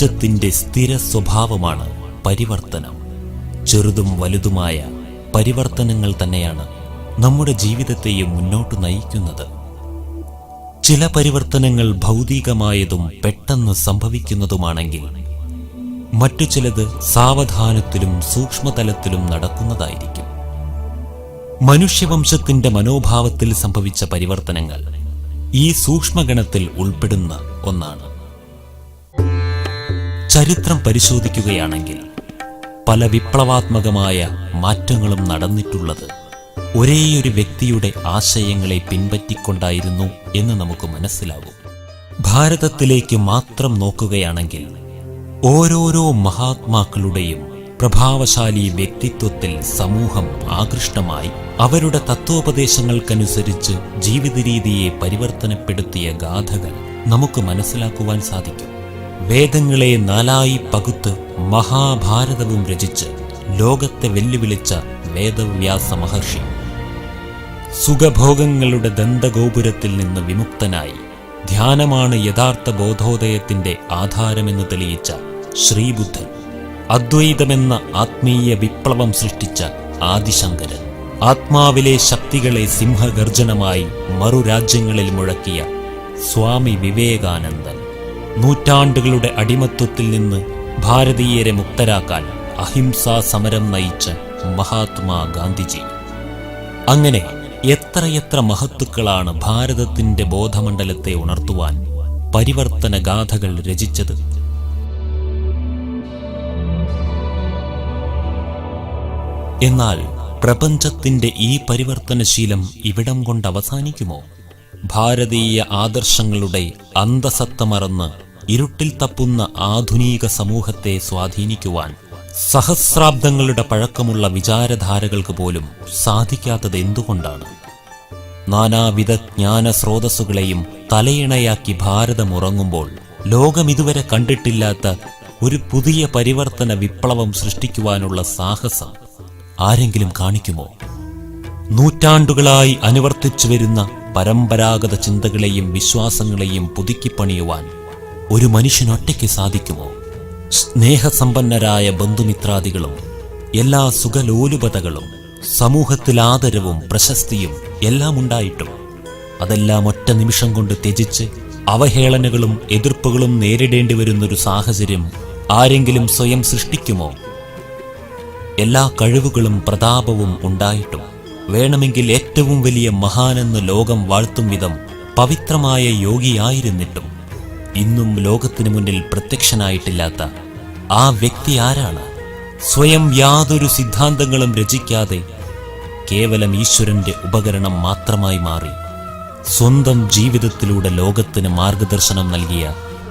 പ്രപഞ്ചത്തിന്റെ സ്ഥിര സ്വഭാവമാണ് പരിവർത്തനം. ചെറുതും വലുതുമായ പരിവർത്തനങ്ങൾ തന്നെയാണ് നമ്മുടെ ജീവിതത്തെയും മുന്നോട്ട് നയിക്കുന്നത്. ചില പരിവർത്തനങ്ങൾ ഭൗതികമായതും പെട്ടെന്ന് സംഭവിക്കുന്നതുമാണെങ്കിൽ മറ്റു ചിലത് സാവധാനത്തിലും സൂക്ഷ്മതലത്തിലും നടക്കുന്നതായിരിക്കും. മനുഷ്യവംശത്തിന്റെ മനോഭാവത്തിൽ സംഭവിച്ച പരിവർത്തനങ്ങൾ ഈ സൂക്ഷ്മഗണത്തിൽ ഉൾപ്പെടുന്ന ഒന്നാണ്. ചരിത്രം പരിശോധിക്കുകയാണെങ്കിൽ പല വിപ്ലവാത്മകമായ മാറ്റങ്ങളും നടന്നിട്ടുള്ളത് ഒരേയൊരു വ്യക്തിയുടെ ആശയങ്ങളെ പിൻപറ്റിക്കൊണ്ടായിരുന്നു എന്ന് നമുക്ക് മനസ്സിലാകും. ഭാരതത്തിലേക്ക് മാത്രം നോക്കുകയാണെങ്കിൽ ഓരോരോ മഹാത്മാക്കളുടെയും പ്രഭാവശാലി വ്യക്തിത്വത്തിൽ സമൂഹം ആകൃഷ്ടമായി അവരുടെ തത്വോപദേശങ്ങൾക്കനുസരിച്ച് ജീവിതരീതിയെ പരിവർത്തനപ്പെടുത്തിയ ഗാഥകൾ നമുക്ക് മനസ്സിലാക്കുവാൻ സാധിക്കും. വേദങ്ങളെ നാലായി പകുത്ത് മഹാഭാരതവും രചിച്ച് ലോകത്തെ വെല്ലുവിളിച്ച വേദവ്യാസ മഹർഷി. സുഖഭോഗങ്ങളുടെ ദന്തഗോപുരത്തിൽ നിന്ന് വിമുക്തനായി ധ്യാനമാണ് യഥാർത്ഥ ബോധോദയത്തിന്റെ ആധാരമെന്ന് തെളിയിച്ച ശ്രീബുദ്ധൻ അദ്വൈതമെന്ന ആത്മീയ വിപ്ലവം സൃഷ്ടിച്ച ആദിശങ്കരൻ. ആത്മാവിലെ ശക്തികളെ സിംഹഗർജനമായി മറുരാജ്യങ്ങളിൽ മുഴക്കിയ സ്വാമി വിവേകാനന്ദൻ. നൂറ്റാണ്ടുകളുടെ അടിമത്വത്തിൽ നിന്ന് ഭാരതീയരെ മുക്തരാക്കാൻ അഹിംസാ സമരം നയിച്ച മഹാത്മാ ഗാന്ധിജി. അങ്ങനെ എത്രയെത്ര മഹത്തുക്കളാണ് ഭാരതത്തിന്റെ ബോധമണ്ഡലത്തെ ഉണർത്തുവാൻ പരിവർത്തന ഗാഥകൾ രചിച്ചത്? എന്നാൽ പ്രപഞ്ചത്തിന്റെ ഈ പരിവർത്തനശീലം ഇവിടം കൊണ്ട് അവസാനിക്കുമോ? ഭാരതീയ ആദർശങ്ങളുടെ അന്തസത്ത മറന്ന് ഇരുട്ടിൽ തപ്പുന്ന ആധുനിക സമൂഹത്തെ സ്വാധീനിക്കുവാൻ സഹസ്രാബ്ദങ്ങളുടെ പഴക്കമുള്ള വിചാരധാരകൾക്ക് പോലും സാധിക്കാത്തത് എന്തുകൊണ്ടാണ്? നാനാവിധ ജ്ഞാന സ്രോതസ്സുകളെയും തലയിണയാക്കി ഭാരതം ഉറങ്ങുമ്പോൾ ലോകം ഇതുവരെ കണ്ടിട്ടില്ലാത്ത ഒരു പുതിയ പരിവർത്തന വിപ്ലവം സൃഷ്ടിക്കുവാനുള്ള സാഹസം ആരെങ്കിലും കാണിക്കുമോ? നൂറ്റാണ്ടുകളായി അനുവർത്തിച്ചു വരുന്ന പരമ്പരാഗത ചിന്തകളെയും വിശ്വാസങ്ങളെയും പുതുക്കിപ്പണിയുവാൻ ഒരു മനുഷ്യനൊറ്റയ്ക്ക് സാധിക്കുമോ? സ്നേഹസമ്പന്നരായ ബന്ധുമിത്രാദികളും എല്ലാ സുഖലോലുപതകളും സമൂഹത്തിൽ ആദരവും പ്രശസ്തിയും എല്ലാം ഉണ്ടായിട്ടും അതെല്ലാം ഒറ്റ നിമിഷം കൊണ്ട് ത്യജിച്ച് അവഹേളനകളും എതിർപ്പുകളും നേരിടേണ്ടി വരുന്നൊരു സാഹചര്യം ആരെങ്കിലും സ്വയം സൃഷ്ടിക്കുമോ? എല്ലാ കഴിവുകളും പ്രതാപവും ഉണ്ടായിട്ടും വേണമെങ്കിൽ ഏറ്റവും വലിയ മഹാനെന്ന് ലോകം വാഴ്ത്തും വിധം പവിത്രമായ യോഗിയായിരുന്നിട്ടും ഇന്നും ലോകത്തിനു മുന്നിൽ പ്രത്യക്ഷനായിട്ടില്ലാത്ത ആ വ്യക്തി ആരാണ്? സ്വയം യാതൊരു സിദ്ധാന്തങ്ങളും രചിക്കാതെ കേവലം ഈശ്വരന്റെ ഉപകരണം മാത്രമായി മാറി സ്വന്തം ജീവിതത്തിലൂടെ ലോകത്തിന് മാർഗദർശനം നൽകിയ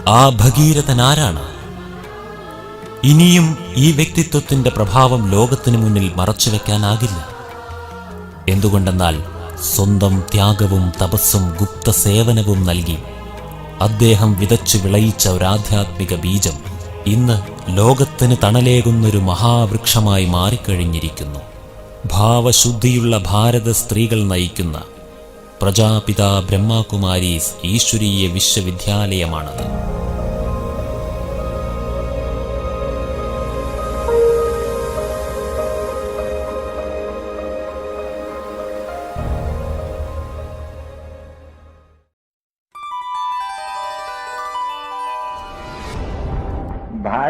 ആ ഭഗീരഥൻ ആരാണ്? ഇനിയും ഈ വ്യക്തിത്വത്തിന്റെ പ്രഭാവം ലോകത്തിനു മുന്നിൽ മറച്ചുവെക്കാനാകില്ല. എന്തുകൊണ്ടെന്നാൽ സ്വന്തം ത്യാഗവും തപസ്സും ഗുപ്ത സേവനവും നൽകി. അദ്ദേഹം വിതച്ചു വിളയിച്ച ഒരാധ്യാത്മിക ബീജം ഇന്ന് ലോകത്തിന് തണലേകുന്നൊരു മഹാവൃക്ഷമായി മാറിക്കഴിഞ്ഞിരിക്കുന്നു. ഭാവശുദ്ധിയുള്ള ഭാരത സ്ത്രീകൾ നയിക്കുന്ന പ്രജാപിതാ ബ്രഹ്മകുമാരീസ് ഈശ്വരീയ വിശ്വവിദ്യാലയമാണത്.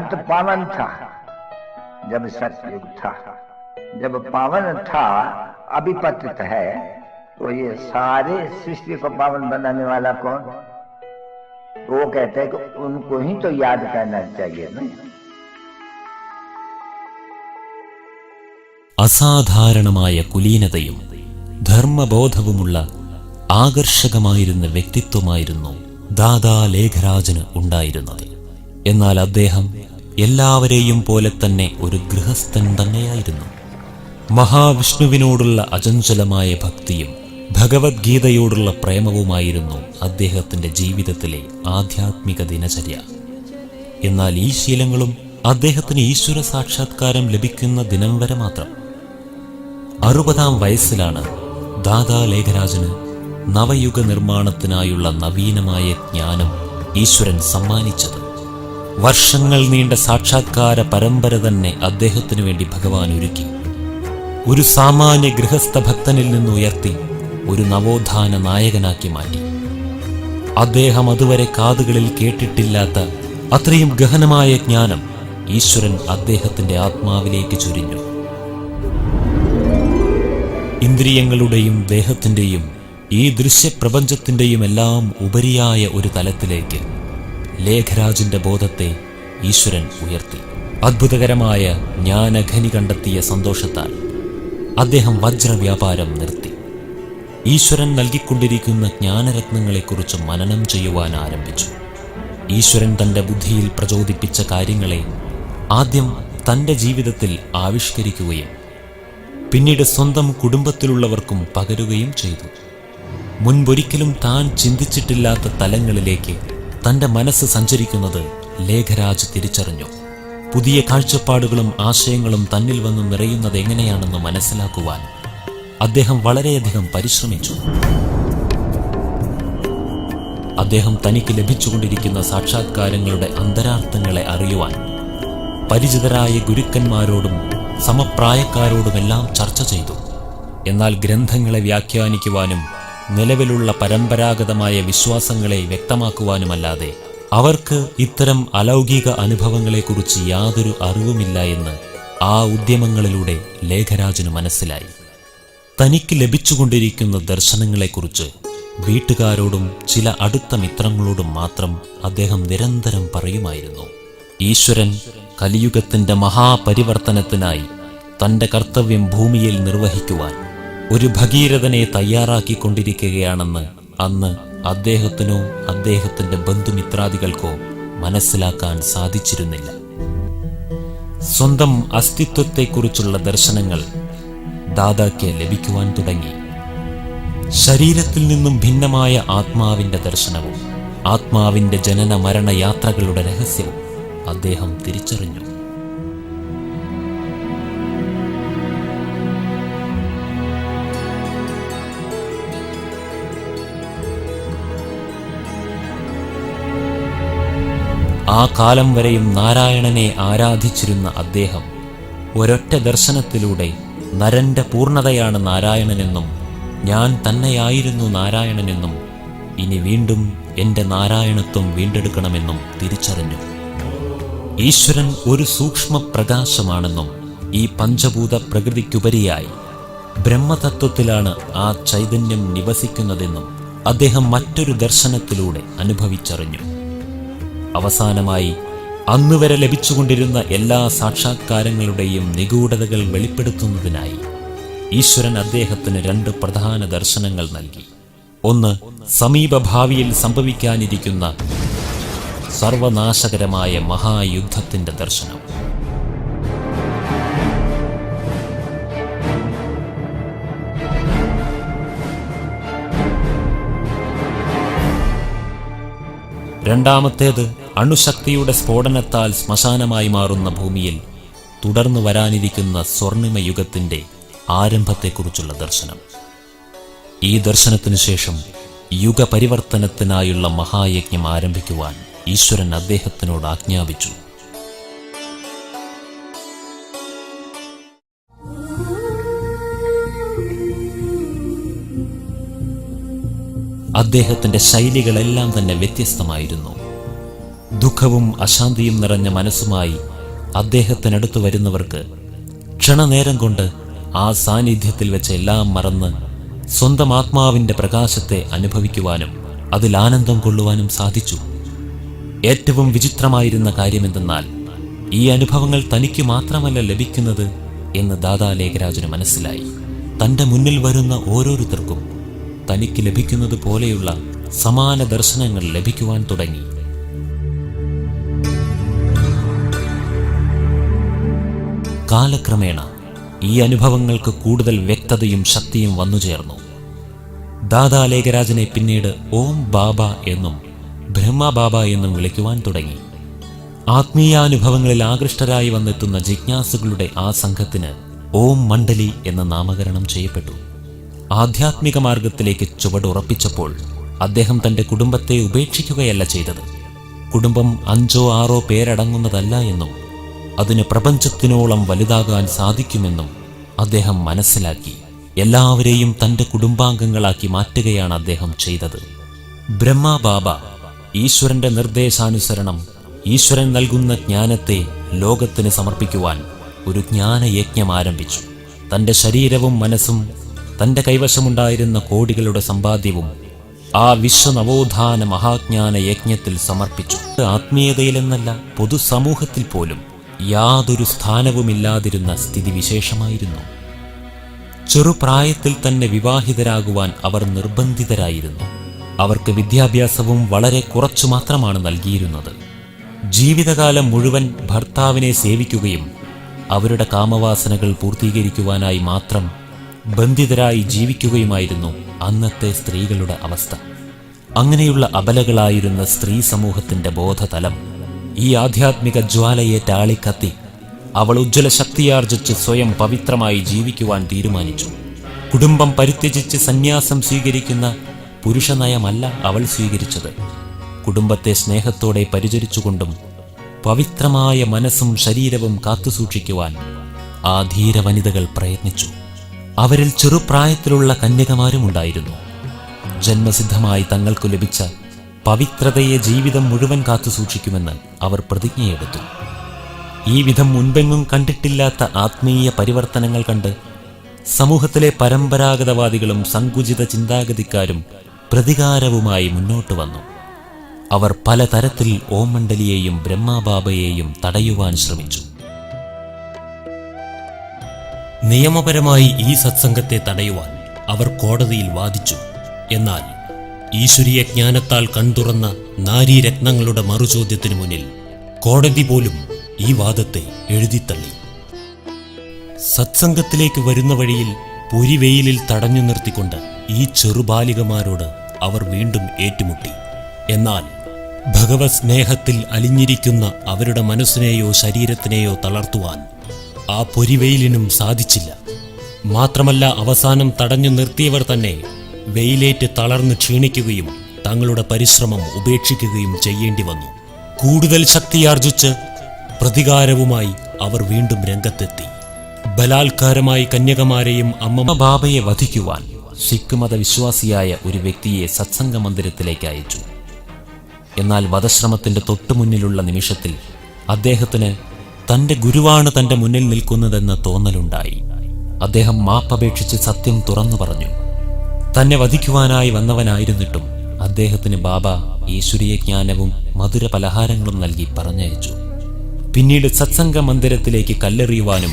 भारत पावन था जब सतयुग था जब पावन था अभी पतित है तो ये सारे सृष्टि को पावन बनाने वाला कौन तो वो कहते हैं कि उनको ही तो याद करना चाहिए ना അസാധാരണമായ കുലീനതയും ധർമ്മബോധവുമുള്ള ആകർഷകമായിരുന്ന വ്യക്തിത്വമായിരുന്നു ദാദാ ലേഖരാജന് ഉണ്ടായിരുന്നത് എന്നാൽ അദ്ദേഹം എല്ലാവരെയും പോലെ തന്നെ ഒരു ഗൃഹസ്ഥൻ തന്നെയായിരുന്നു. മഹാവിഷ്ണുവിനോടുള്ള അചഞ്ചലമായ ഭക്തിയും ഭഗവത്ഗീതയോടുള്ള പ്രേമവുമായിരുന്നു അദ്ദേഹത്തിന്റെ ജീവിതത്തിലെ ആധ്യാത്മിക ദിനചര്യ. എന്നാൽ ഈ ശീലങ്ങളും അദ്ദേഹത്തിന് ഈശ്വര സാക്ഷാത്കാരം ലഭിക്കുന്ന ദിനം വരെ മാത്രം. അറുപതാം വയസ്സിലാണ് ദാദാ ലേഖരാജന് നവയുഗ നിർമ്മാണത്തിനായുള്ള നവീനമായ ജ്ഞാനം ഈശ്വരൻ സമ്മാനിച്ചത്. വർഷങ്ങൾ നീണ്ട സാക്ഷാത്കാര പരമ്പര തന്നെ അദ്ദേഹത്തിനു വേണ്ടി ഭഗവാൻ ഒരുക്കി. ഒരു സാമാന്യ ഗൃഹസ്ഥ ഭക്തനിൽ നിന്ന് ഉയർത്തി ഒരു നവോത്ഥാന നായകനാക്കി മാറ്റി. അദ്ദേഹം അതുവരെ കാതുകളിൽ കേട്ടിട്ടില്ലാത്ത അത്രയും ഗഹനമായ ജ്ഞാനം ഈശ്വരൻ അദ്ദേഹത്തിന്റെ ആത്മാവിലേക്ക് ചൊരിഞ്ഞു. ഇന്ദ്രിയങ്ങളുടെയും ദേഹത്തിന്റെയും ഈ ദൃശ്യപ്രപഞ്ചത്തിന്റെയും എല്ലാം ഉപരിയായ ഒരു തലത്തിലേക്ക് ലേഖരാജിന്റെ ബോധത്തെ ഈശ്വരൻ ഉയർത്തി. അത്ഭുതകരമായ ജ്ഞാനഖനി കണ്ടെത്തിയ സന്തോഷത്താൽ അദ്ദേഹം വജ്രവ്യാപാരം നിർത്തി. ഈശ്വരൻ നൽകിക്കൊണ്ടിരിക്കുന്ന ജ്ഞാനരത്നങ്ങളെക്കുറിച്ച് മനനം ചെയ്യുവാൻ ആരംഭിച്ചു. ഈശ്വരൻ തന്റെ ബുദ്ധിയിൽ പ്രചോദിപ്പിച്ച കാര്യങ്ങളെ ആദ്യം തന്റെ ജീവിതത്തിൽ ആവിഷ്കരിക്കുകയും പിന്നീട് സ്വന്തം കുടുംബത്തിലുള്ളവർക്കും പകരുകയും ചെയ്തു. മുൻപൊരിക്കലും താൻ ചിന്തിച്ചിട്ടില്ലാത്ത തലങ്ങളിലേക്ക് തന്റെ മനസ്സ് സഞ്ചരിക്കുന്നത് ലേഖരാജ് തിരിച്ചറിഞ്ഞു. പുതിയ കാഴ്ചപ്പാടുകളും ആശയങ്ങളും തന്നിൽ വന്ന് നിറയുന്നത് എങ്ങനെയാണെന്ന് മനസ്സിലാക്കുവാൻ അദ്ദേഹം വളരെയധികം പരിശ്രമിച്ചു. അദ്ദേഹം തനിക്ക് ലഭിച്ചുകൊണ്ടിരിക്കുന്ന സാക്ഷാത്കാരങ്ങളുടെ അന്തരാർത്ഥങ്ങളെ അറിയുവാൻ പരിചിതരായ ഗുരുക്കന്മാരോടും സമപ്രായക്കാരോടുമെല്ലാം ചർച്ച ചെയ്തു. എന്നാൽ ഗ്രന്ഥങ്ങളെ വ്യാഖ്യാനിക്കുവാനും നിലവിലുള്ള പരമ്പരാഗതമായ വിശ്വാസങ്ങളെ വ്യക്തമാക്കുവാനുമല്ലാതെ അവർക്ക് ഇത്തരം അലൗകിക അനുഭവങ്ങളെക്കുറിച്ച് യാതൊരു അറിവുമില്ല എന്ന് ആ ഉദ്യമങ്ങളിലൂടെ ലേഖരാജന് മനസ്സിലായി. തനിക്ക് ലഭിച്ചുകൊണ്ടിരിക്കുന്ന ദർശനങ്ങളെക്കുറിച്ച് വീട്ടുകാരോടും ചില അടുത്ത മിത്രങ്ങളോടും മാത്രം അദ്ദേഹം നിരന്തരം പറയുമായിരുന്നു. ഈശ്വരൻ കലിയുഗത്തിന്റെ മഹാപരിവർത്തനത്തിനായി തന്റെ കർത്തവ്യം ഭൂമിയിൽ നിർവഹിക്കുവാൻ ഒരു ഭഗീരഥനെ തയ്യാറാക്കിക്കൊണ്ടിരിക്കുകയാണെന്ന് അന്ന് അദ്ദേഹത്തിനോ അദ്ദേഹത്തിന്റെ ബന്ധുമിത്രാദികൾക്കോ മനസ്സിലാക്കാൻ സാധിച്ചിരുന്നില്ല. സ്വന്തം അസ്തിത്വത്തെക്കുറിച്ചുള്ള ദർശനങ്ങൾ ദാദാക്ക് ലഭിക്കുവാൻ തുടങ്ങി. ശരീരത്തിൽ നിന്നും ഭിന്നമായ ആത്മാവിന്റെ ദർശനവും ആത്മാവിന്റെ ജനന മരണ യാത്രകളുടെ രഹസ്യവും അദ്ദേഹം തിരിച്ചറിഞ്ഞു. ആ കാലം വരെയും നാരായണനെ ആരാധിച്ചിരുന്ന അദ്ദേഹം ഒരൊറ്റ ദർശനത്തിലൂടെ നരന്റെ പൂർണതയാണ് നാരായണനെന്നും ഞാൻ തന്നെയായിരുന്നു നാരായണനെന്നും ഇനി വീണ്ടും എന്റെ നാരായണത്വം വീണ്ടെടുക്കണമെന്നും തിരിച്ചറിഞ്ഞു. ഈശ്വരൻ ഒരു സൂക്ഷ്മ പ്രകാശമാണെന്നും ഈ പഞ്ചഭൂത പ്രകൃതിക്കുപരിയായി ബ്രഹ്മതത്വത്തിലാണ് ആ ചൈതന്യം നിവസിക്കുന്നതെന്നും അദ്ദേഹം മറ്റൊരു ദർശനത്തിലൂടെ അനുഭവിച്ചറിഞ്ഞു. അവസാനമായി അന്നുവരെ ലഭിച്ചുകൊണ്ടിരുന്ന എല്ലാ സാക്ഷാത്കാരങ്ങളുടെയും നിഗൂഢതകൾ വെളിപ്പെടുത്തുന്നതിനായി ഈശ്വരൻ അദ്ദേഹത്തിന് രണ്ട് പ്രധാന ദർശനങ്ങൾ നൽകി. ഒന്ന് സമീപഭാവിയിൽ സംഭവിക്കാനിരിക്കുന്ന സർവനാശകരമായ മഹായുദ്ധത്തിന്റെ ദർശനം. രണ്ടാമത്തേത് അണുശക്തിയുടെ സ്ഫോടനത്താൽ ശ്മശാനമായി മാറുന്ന ഭൂമിയിൽ തുടർന്നു വരാനിരിക്കുന്ന സ്വർണിമ യുഗത്തിന്റെ ആരംഭത്തെക്കുറിച്ചുള്ള ദർശനം. ഈ ദർശനത്തിനു ശേഷം യുഗപരിവർത്തനത്തിനായുള്ള മഹായജ്ഞം ആരംഭിക്കുവാൻ ഈശ്വരൻ അദ്ദേഹത്തിനോട് ആജ്ഞാപിച്ചു. അദ്ദേഹത്തിന്റെ ശൈലികളെല്ലാം തന്നെ വ്യത്യസ്തമായിരുന്നു. ദുഃഖവും അശാന്തിയും നിറഞ്ഞ മനസ്സുമായി അദ്ദേഹത്തിനടുത്ത് വരുന്നവർക്ക് ക്ഷണനേരം കൊണ്ട് ആ സാന്നിധ്യത്തിൽ വെച്ച് എല്ലാം മറന്ന് സ്വന്തം ആത്മാവിന്റെ പ്രകാശത്തെ അനുഭവിക്കുവാനും അതിൽ ആനന്ദം കൊള്ളുവാനും സാധിച്ചു. ഏറ്റവും വിചിത്രമായിരുന്ന കാര്യമെന്തെന്നാൽ ഈ അനുഭവങ്ങൾ തനിക്ക് മാത്രമല്ല ലഭിക്കുന്നത് എന്ന് ദാദാ ലേഖരാജന് മനസ്സിലായി. തന്റെ മുന്നിൽ വരുന്ന ഓരോരുത്തർക്കും തനിക്ക് ലഭിക്കുന്നത് പോലെയുള്ള സമാന ദർശനങ്ങൾ ലഭിക്കുവാൻ തുടങ്ങി. കാലക്രമേണ ഈ അനുഭവങ്ങൾക്ക് കൂടുതൽ വ്യക്തതയും ശക്തിയും വന്നുചേർന്നു ദാദാ ലേഖരാജനെ പിന്നീട് ഓം ബാബ എന്നും ബ്രഹ്മ ബാബ എന്നും വിളിക്കുവാൻ തുടങ്ങി. ആത്മീയാനുഭവങ്ങളിൽ ആകൃഷ്ടരായി വന്നെത്തുന്ന ജിജ്ഞാസുകളുടെ ആ സംഘത്തിന് ഓം മണ്ഡലി എന്ന നാമകരണം ചെയ്യപ്പെട്ടു. ആധ്യാത്മിക മാർഗത്തിലേക്ക് ചുവടുറപ്പിച്ചപ്പോൾ അദ്ദേഹം തന്റെ കുടുംബത്തെ ഉപേക്ഷിക്കുകയല്ല ചെയ്തത്. കുടുംബം അഞ്ചോ ആറോ പേരടങ്ങുന്നതല്ല എന്നും അതിന് പ്രപഞ്ചത്തിനോളം വലുതാകാൻ സാധിക്കുമെന്നും അദ്ദേഹം മനസ്സിലാക്കി. എല്ലാവരെയും തന്റെ കുടുംബാംഗങ്ങളാക്കി മാറ്റുകയാണ് അദ്ദേഹം ചെയ്തത്. ബ്രഹ്മ ബാബ ഈശ്വരന്റെ നിർദ്ദേശാനുസരണം ഈശ്വരൻ നൽകുന്ന ജ്ഞാനത്തെ ലോകത്തിന് സമർപ്പിക്കുവാൻ ഒരു ജ്ഞാനയജ്ഞം ആരംഭിച്ചു. തന്റെ ശരീരവും മനസ്സും തന്റെ കൈവശമുണ്ടായിരുന്ന കോടികളുടെ സമ്പാദ്യവും ആ വിശ്വനവോത്ഥാന മഹാജ്ഞാന യജ്ഞത്തിൽ സമർപ്പിച്ചു. ആത്മീയതയിലെന്നല്ല പൊതുസമൂഹത്തിൽ പോലും യാതൊരു സ്ഥാനവുമില്ലാതിരുന്ന സ്ഥിതിവിശേഷമായിരുന്നു. ചെറുപ്രായത്തിൽ തന്നെ വിവാഹിതരാകുവാൻ അവർ നിർബന്ധിതരായിരുന്നു. അവർക്ക് വിദ്യാഭ്യാസവും വളരെ കുറച്ചു മാത്രമാണ് നൽകിയിരുന്നത്. ജീവിതകാലം മുഴുവൻ ഭർത്താവിനെ സേവിക്കുകയും അവരുടെ കാമവാസനകൾ പൂർത്തീകരിക്കുവാനായി മാത്രം ബന്ധിതരായി ജീവിക്കുകയുമായിരുന്നു അന്നത്തെ സ്ത്രീകളുടെ അവസ്ഥ. അങ്ങനെയുള്ള അബലകളായിരുന്ന സ്ത്രീ സമൂഹത്തിന്റെ ബോധതലം ഈ ആധ്യാത്മിക ജ്വാലയെ ടാളിക്കത്തി അവൾ ഉജ്ജ്വല ശക്തിയാർജിച്ച് സ്വയം പവിത്രമായി ജീവിക്കുവാൻ തീരുമാനിച്ചു. കുടുംബം പരിത്യജിച്ച് സന്യാസം സ്വീകരിക്കുന്ന പുരുഷനയമല്ല അവൾ സ്വീകരിച്ചത്. കുടുംബത്തെ സ്നേഹത്തോടെ പരിചരിച്ചുകൊണ്ടും പവിത്രമായ മനസ്സും ശരീരവും കാത്തുസൂക്ഷിക്കുവാൻ ആ ധീര വനിതകൾ പ്രയത്നിച്ചു. അവരിൽ ചെറുപ്രായത്തിലുള്ള കന്യകമാരുമുണ്ടായിരുന്നു ജന്മസിദ്ധമായി തങ്ങൾക്കു ലഭിച്ച പവിത്രതയെ ജീവിതം മുഴുവൻ കാത്തു സൂക്ഷിക്കുമെന്ന് അവർ പ്രതിജ്ഞയെടുത്തു. ഈ വിധം മുൻപെങ്ങും കണ്ടിട്ടില്ലാത്ത ആത്മീയ പരിവർത്തനങ്ങൾ കണ്ട് സമൂഹത്തിലെ പരമ്പരാഗതവാദികളും സങ്കുചിത ചിന്താഗതിക്കാരും പ്രതികാരവുമായി മുന്നോട്ട് വന്നു. അവർ പലതരത്തിൽ ഓമണ്ഡലിയെയും ബ്രഹ്മാബാബയെയും തടയുവാൻ ശ്രമിച്ചു. നിയമപരമായി ഈ സത്സംഗത്തെ തടയുവാൻ അവർ കോടതിയിൽ വാദിച്ചു. എന്നാൽ ഈശ്വരീയ ജ്ഞാനത്താൽ കൺതുറന്ന നാരീരത്നങ്ങളുടെ മറുചോദ്യത്തിനു മുന്നിൽ കോടതി പോലും ഈ വാദത്തെ എഴുതിത്തള്ളി. സത്സംഗത്തിലേക്ക് വരുന്ന വഴിയിൽ പുരിവെയിലിൽ തടഞ്ഞു നിർത്തിക്കൊണ്ട് ഈ ചെറുബാലികമാരോട് അവർ വീണ്ടും ഏറ്റുമുട്ടി. എന്നാൽ ഭഗവത് സ്നേഹത്തിൽ അലിഞ്ഞിരിക്കുന്ന അവരുടെ മനസ്സിനെയോ ശരീരത്തിനെയോ തളർത്തുവാൻ ആ പൊരിവെയിലിനും സാധിച്ചില്ല. മാത്രമല്ല അവസാനം തടഞ്ഞു നിർത്തിയവർ തന്നെ വെയിലേറ്റ് തളർന്ന് ക്ഷീണിക്കുകയും തങ്ങളുടെ പരിശ്രമം ഉപേക്ഷിക്കുകയും ചെയ്യേണ്ടി വന്നു. കൂടുതൽ ശക്തിയാർജിച്ച് പ്രതികാരവുമായി അവർ വീണ്ടും രംഗത്തെത്തി. ബലാത്കാരമായി കന്യകമാരെയും അമ്മ ബാബയെ വധിക്കുവാൻ സിഖ് മതവിശ്വാസിയായ ഒരു വ്യക്തിയെ സത്സംഗ മന്ദിരത്തിലേക്ക് അയച്ചു. എന്നാൽ വധശ്രമത്തിന്റെ തൊട്ടുമുന്നിലുള്ള നിമിഷത്തിൽ അദ്ദേഹത്തിന് തന്റെ ഗുരുവാണ് തന്റെ മുന്നിൽ നിൽക്കുന്നതെന്ന് തോന്നലുണ്ടായി. അദ്ദേഹം മാപ്പപേക്ഷിച്ച് സത്യം തുറന്നു പറഞ്ഞു. തന്നെ വധിക്കുവാനായി വന്നവനായിരുന്നിട്ടും അദ്ദേഹത്തിന് ബാബ ഈശ്വരീയ ജ്ഞാനവും മധുര പലഹാരങ്ങളും നൽകി പറഞ്ഞയച്ചു. പിന്നീട് സത്സംഗ മന്ദിരത്തിലേക്ക് കല്ലെറിയുവാനും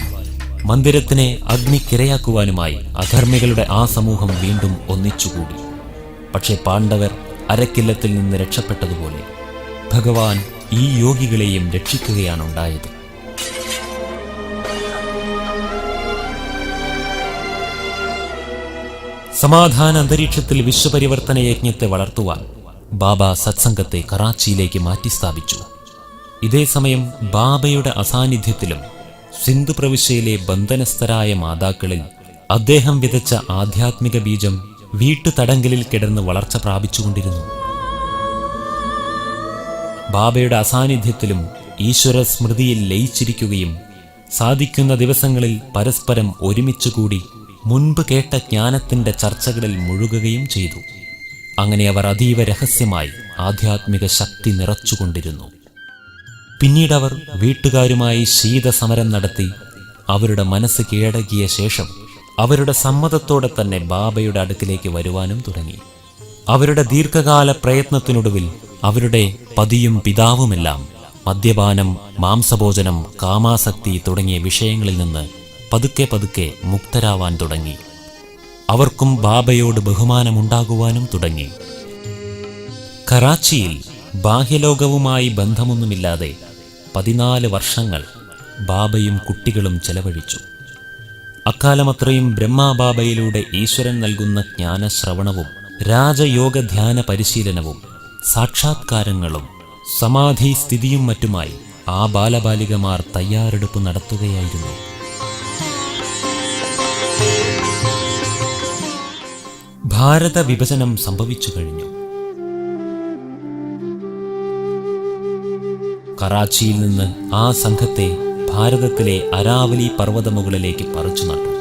മന്ദിരത്തിനെ അഗ്നിക്കിരയാക്കുവാനുമായി അധർമ്മികളുടെ ആ സമൂഹം വീണ്ടും ഒന്നിച്ചുകൂടി. പക്ഷേ പാണ്ഡവർ അരക്കില്ലത്തിൽ നിന്ന് രക്ഷപ്പെട്ടതുപോലെ ഭഗവാൻ ഈ യോഗികളെയും രക്ഷിക്കുകയാണ് സമാധാന അന്തരീക്ഷത്തിൽ വിശ്വപരിവർത്തന യജ്ഞത്തെ വളർത്തുവാൻ ബാബ സത്സംഗത്തെ കറാച്ചിയിലേക്ക് മാറ്റി സ്ഥാപിച്ചു ഇതേസമയം ബാബയുടെ അസാന്നിധ്യത്തിലും സിന്ധു പ്രവിശ്യയിലെ ബന്ധനസ്ഥരായ മാതാക്കളിൽ അദ്ദേഹം വിതച്ച ആധ്യാത്മിക ബീജം വീട്ടുതടങ്കലിൽ കിടന്ന് വളർച്ച പ്രാപിച്ചുകൊണ്ടിരുന്നു. ബാബയുടെ അസാന്നിധ്യത്തിലും ഈശ്വര സ്മൃതിയിൽ ലയിച്ചിരിക്കുകയും സാധിക്കുന്ന ദിവസങ്ങളിൽ പരസ്പരം ഒരുമിച്ചുകൂടി മുൻപ് കേട്ട ജ്ഞാനത്തിന്റെ ചർച്ചകളിൽ മുഴുകുകയും ചെയ്തു. അങ്ങനെ അവർ അതീവ രഹസ്യമായി ആധ്യാത്മിക ശക്തി നിറച്ചുകൊണ്ടിരുന്നു. പിന്നീട് അവർ വീട്ടുകാരുമായി ശീതസമരം നടത്തി അവരുടെ മനസ്സ് കീഴടക്കിയ ശേഷം അവരുടെ സമ്മതത്തോടെ തന്നെ ബാബയുടെ അടുക്കിലേക്ക് വരുവാനും തുടങ്ങി. അവരുടെ ദീർഘകാല പ്രയത്നത്തിനൊടുവിൽ അവരുടെ പതിയും പിതാവുമെല്ലാം മദ്യപാനം മാംസഭോജനം കാമാസക്തി തുടങ്ങിയ വിഷയങ്ങളിൽ നിന്ന് പതുക്കെ പതുക്കെ മുക്തരാവാൻ തുടങ്ങി. അവർക്കും ബാബയോട് ബഹുമാനമുണ്ടാകുവാനും തുടങ്ങി. കറാച്ചിയിൽ ബാഹ്യലോകവുമായി ബന്ധമൊന്നുമില്ലാതെ പതിനാല് വർഷങ്ങൾ ബാബയും കുട്ടികളും ചെലവഴിച്ചു. അക്കാലമത്രയും ബ്രഹ്മാബാബയിലൂടെ ഈശ്വരൻ നൽകുന്ന ജ്ഞാനശ്രവണവും രാജയോഗ ധ്യാന പരിശീലനവും സാക്ഷാത്കാരങ്ങളും സമാധി സ്ഥിതിയും മറ്റുമായി ആ ബാലബാലികമാർ തയ്യാറെടുപ്പ് നടത്തുകയായിരുന്നു. ഭാരത വിഭജനം സംഭവിച്ചു കഴിഞ്ഞു. കറാച്ചിയിൽ നിന്ന് ആ സംഘത്തെ ഭാരതത്തിലെ അരാവലി പർവതമുകളിലേക്ക് പറിച്ചു നട്ടു.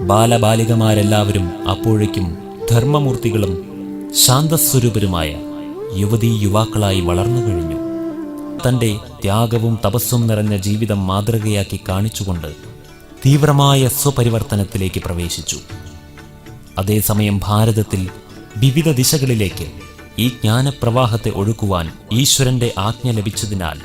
ബാലബാലികമാരെല്ലാവരും അപ്പോഴേക്കും ധർമ്മമൂർത്തികളും ശാന്തസ്വരൂപരുമായ യുവതീ യുവാക്കളായി വളർന്നു കഴിഞ്ഞു. തന്റെ ത്യാഗവും തപസ്സും നിറഞ്ഞ ജീവിതം മാതൃകയാക്കി കാണിച്ചുകൊണ്ട് തീവ്രമായ സ്വപരിവർത്തനത്തിലേക്ക് പ്രവേശിച്ചു. അതേസമയം ഭാരതത്തിൽ വിവിധ ദിശകളിലേക്ക് ഈ ജ്ഞാനപ്രവാഹത്തെ ഒഴുക്കുവാൻ ഈശ്വരന്റെ ആജ്ഞ ലഭിച്ചതിനാൽ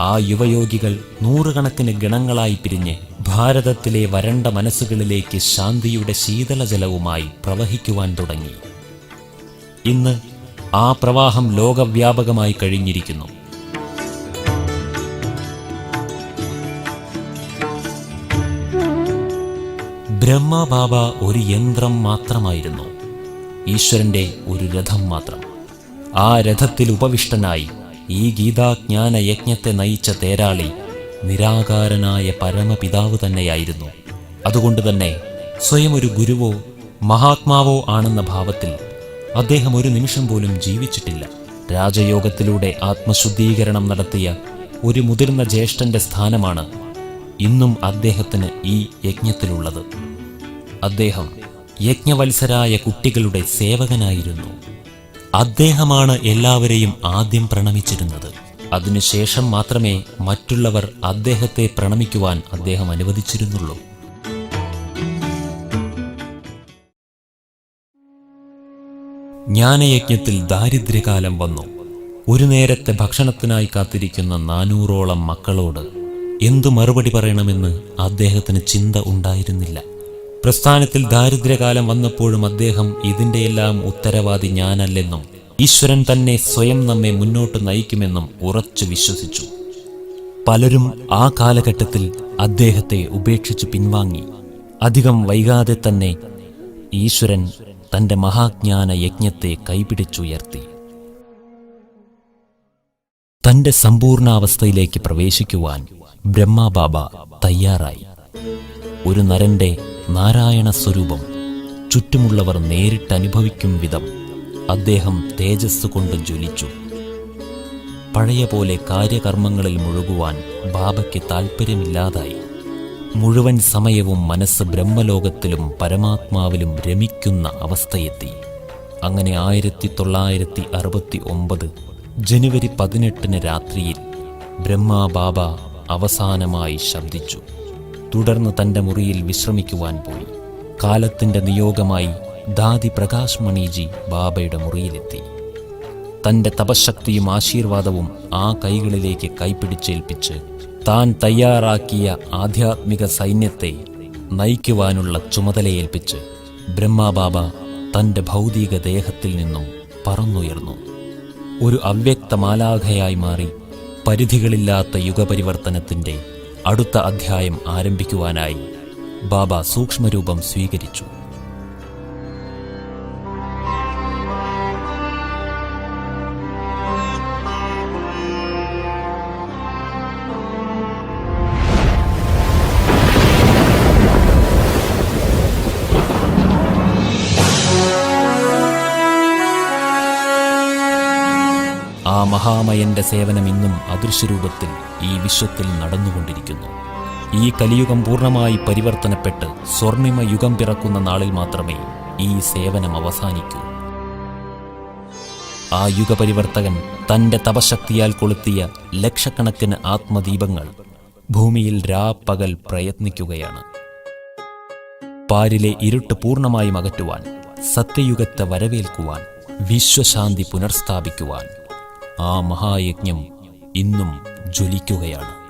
ആ യുവയോഗികൾ നൂറുകണക്കിന് ഗണങ്ങളായി പിരിഞ്ഞ് ഭാരതത്തിലെ വരണ്ട മനസ്സുകളിലേക്ക് ശാന്തിയുടെ ശീതളജലവുമായി പ്രവഹിക്കുവാൻ തുടങ്ങി. ഇന്ന് ആ പ്രവാഹം ലോകവ്യാപകമായി കഴിഞ്ഞിരിക്കുന്നു. ബ്രഹ്മബാബ ഒരു യന്ത്രം മാത്രമായിരുന്നു. ഈശ്വരന്റെ ഒരു രഥം മാത്രം. ആ രഥത്തിൽ ഉപവിഷ്ടനായി ഈ ഗീതാജ്ഞാന യജ്ഞത്തെ നയിച്ച തേരാളി നിരാകാരനായ പരമപിതാവ് തന്നെയായിരുന്നു. അതുകൊണ്ട് തന്നെ സ്വയം ഒരു ഗുരുവോ മഹാത്മാവോ ആണെന്ന ഭാവത്തിൽ അദ്ദേഹം ഒരു നിമിഷം പോലും ജീവിച്ചിട്ടില്ല. രാജയോഗത്തിലൂടെ ആത്മശുദ്ധീകരണം നടത്തിയ ഒരു മുതിർന്ന ജ്യേഷ്ഠന്റെ സ്ഥാനമാണ് ഇന്നും അദ്ദേഹത്തിന് ഈ യജ്ഞത്തിലുള്ളത്. അദ്ദേഹം യജ്ഞവത്സരായ കുട്ടികളുടെ സേവകനായിരുന്നു. അദ്ദേഹമാണ് എല്ലാവരെയും ആദ്യം പ്രണമിച്ചിരുന്നത്. അതിനുശേഷം മാത്രമേ മറ്റുള്ളവർ അദ്ദേഹത്തെ പ്രണമിക്കുവാൻ അദ്ദേഹം അനുവദിച്ചിരുന്നുള്ളൂ. ജ്ഞാനയജ്ഞത്തിൽ ദാരിദ്ര്യകാലം വന്നു. ഒരു നേരത്തെ ഭക്ഷണത്തിനായി കാത്തിരിക്കുന്ന നാനൂറോളം മക്കളോട് എന്തു മറുപടി പറയണമെന്ന് അദ്ദേഹത്തിന് ചിന്ത ഉണ്ടായിരുന്നില്ല. പ്രസ്ഥാനത്തിൽ ദാരിദ്ര്യകാലം വന്നപ്പോഴും അദ്ദേഹം ഇതിന്റെയെല്ലാം ഉത്തരവാദി ഞാനല്ലെന്നും ഈശ്വരൻ തന്നെ സ്വയം നമ്മെ മുന്നോട്ട് നയിക്കുമെന്നും ഉറച്ചു വിശ്വസിച്ചു. പലരും ആ കാലഘട്ടത്തിൽ അദ്ദേഹത്തെ ഉപേക്ഷിച്ച് പിൻവാങ്ങി. അധികം വൈകാതെ തന്നെ ഈശ്വരൻ തന്റെ മഹാജ്ഞാന യജ്ഞത്തെ കൈപിടിച്ചുയർത്തി. തന്റെ സമ്പൂർണാവസ്ഥയിലേക്ക് പ്രവേശിക്കുവാൻ ബ്രഹ്മബാബ തയ്യാറായി. ഒരു നരന്റെ നാരായണ സ്വരൂപം ചുറ്റുമുള്ളവർ നേരിട്ടനുഭവിക്കും വിധം അദ്ദേഹം തേജസ് കൊണ്ട് ജ്വലിച്ചു. പഴയ പോലെ കാര്യകർമ്മങ്ങളിൽ മുഴുകുവാൻ ബാബയ്ക്ക് താൽപ്പര്യമില്ലാതായി. മുഴുവൻ സമയവും മനസ്സ് ബ്രഹ്മലോകത്തിലും പരമാത്മാവിലും രമിക്കുന്ന അവസ്ഥയെത്തി. അങ്ങനെ ആയിരത്തി തൊള്ളായിരത്തി അറുപത്തി ഒമ്പത് ജനുവരി പതിനെട്ടിന് രാത്രിയിൽ ബ്രഹ്മാ ബാബ അവസാനമായി ശബ്ദിച്ചു. തുടർന്ന് തന്റെ മുറിയിൽ വിശ്രമിക്കുവാൻ പോയി. കാലത്തിന്റെ നിയോഗമായി ദാദി പ്രകാശ് മണിജി ബാബയുടെ മുറിയിലെത്തി. തന്റെ തപശക്തിയും ആശീർവാദവും ആ കൈകളിലേക്ക് കൈപ്പിടിച്ചേൽപ്പിച്ച് താൻ തയ്യാറാക്കിയ ആധ്യാത്മിക സൈന്യത്തെ നയിക്കുവാനുള്ള ചുമതലയേൽപ്പിച്ച് ബ്രഹ്മാബാബ തന്റെ ഭൗതിക ദേഹത്തിൽ നിന്നും പറന്നുയർന്നു. ഒരു അവ്യക്ത മാലാഖയായി മാറി പരിധികളില്ലാത്ത യുഗപരിവർത്തനത്തിന്റെ അടുത്ത അധ്യായം ആരംഭിക്കുവാനായി ബാബ സൂക്ഷ്മരൂപം സ്വീകരിച്ചു. മഹാമയന്റെ സേവനം ഇന്നും അദൃശ്യരൂപത്തിൽ ഈ വിശ്വത്തിൽ നടന്നുകൊണ്ടിരിക്കുന്നു. ഈ കലിയുഗം പൂർണമായി പരിവർത്തനപ്പെട്ട് സ്വർണിമ യുഗം പിറക്കുന്ന നാളിൽ മാത്രമേ ഈ സേവനം അവസാനിക്കൂ. ആ യുഗപരിവർത്തകൻ തന്റെ തപശക്തിയാൽ കൊളുത്തിയ ലക്ഷക്കണക്കിന് ആത്മദീപങ്ങൾ ഭൂമിയിൽ രാപ്പകൽ പ്രയത്നിക്കുകയാണ്. പാരിലെ ഇരുട്ട് പൂർണമായും അകറ്റുവാൻ സത്യയുഗത്തെ വരവേൽക്കുവാൻ വിശ്വശാന്തി പുനർസ്ഥാപിക്കുവാൻ ആ മഹായജ്ഞം ഇന്നും ജ്വലിക്കുകയാണ്.